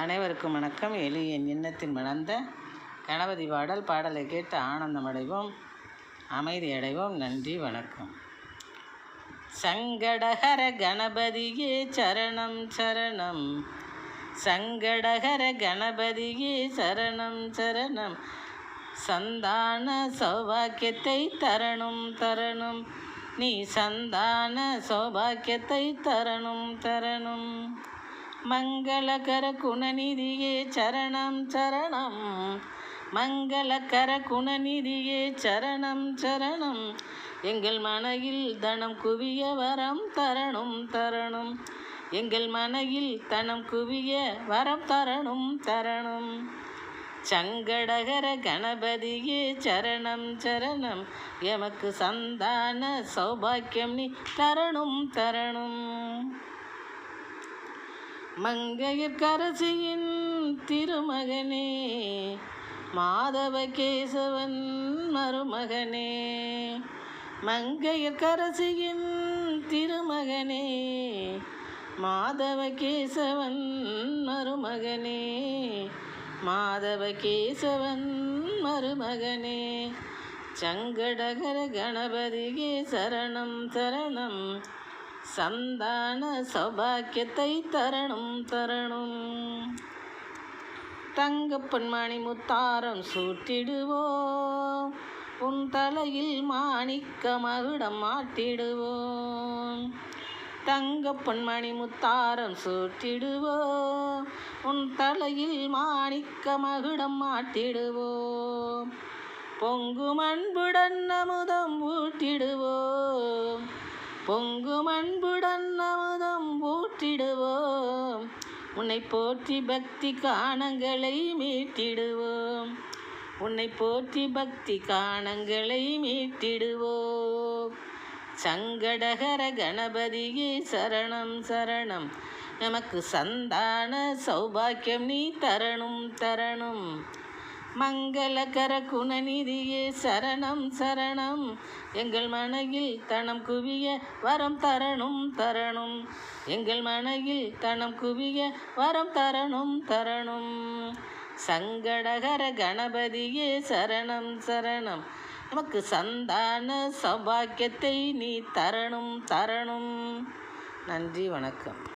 அனைவருக்கும் வணக்கம். எளிய என் மணந்த கணபதி பாடல் பாடலை கேட்டு ஆனந்தம் அடைவோம் அமைதி அடைவோம் நன்றி வணக்கம். சங்கடகர கணபதியே சரணம் சரணம். சங்கடகர கணபதியே சரணம் சரணம். சந்தான சௌபாக்கியத்தை தரணும் தரணும். நீ சந்தான சௌபாக்கியத்தை தரணும் தரணும். மங்களகர குணநிதியே சரணம் சரணம். மங்களகர குணநிதியே சரணம் சரணம். எங்கள் மனையில் தனம் குவிய வரம் தரணும் தரணும். எங்கள் மனையில் தனம் குவிய வரம் தரணும் தரணும். சங்கடகர கணபதியே சரணம் சரணம். எமக்கு சந்தான சௌபாக்கியம் நீ தரணும் தரணும். மங்கையர்கரசியின் திருமகனே மாதவ கேசவன் மருமகனே மங்கையர்கரசியின் திருமகனே மாதவ கேசவன் மருமகனே. மாதவ கேசவன் மருமகனே சங்கடகர கணபதியே சரணம் சரணம். சந்தான சௌபாக்கியத்தை தரணும் தரணும். தங்கப்பன்மணி முத்தாரம் சூட்டிடுவோம் உன் தலையில் மாணிக்க மகுடம் மாட்டிடுவோம் தங்கப்பன்மணி முத்தாரம் சூட்டிடுவோம் உன் தலையில் மாணிக்க மகுடம் மாட்டிடுவோம் பொங்கும் அன்புடன் அமுதம் ஊட்டிடுவோம் ஊற்றிடுவோம் உன்னை போற்றி பக்தி காணங்களை மீட்டிடுவோம். உன்னை போற்றி பக்தி காணங்களை மீட்டிடுவோம். சங்கடகர கணபதியே சரணம் சரணம். நமக்கு சந்தான சௌபாக்கியம் நீ தரணும் தரணும். மங்களகர குணநிதியே சரணம் சரணம். எங்கள் மனையில் தனம் குவிய வரம் தரணும் தரணும். எங்கள் மனையில் தனம் குவிய வரம் தரணும் தரணும். சங்கடகர கணபதியே சரணம் சரணம். நமக்கு சந்தான சௌபாக்கியத்தை நீ தரணும் தரணும். நன்றி வணக்கம்.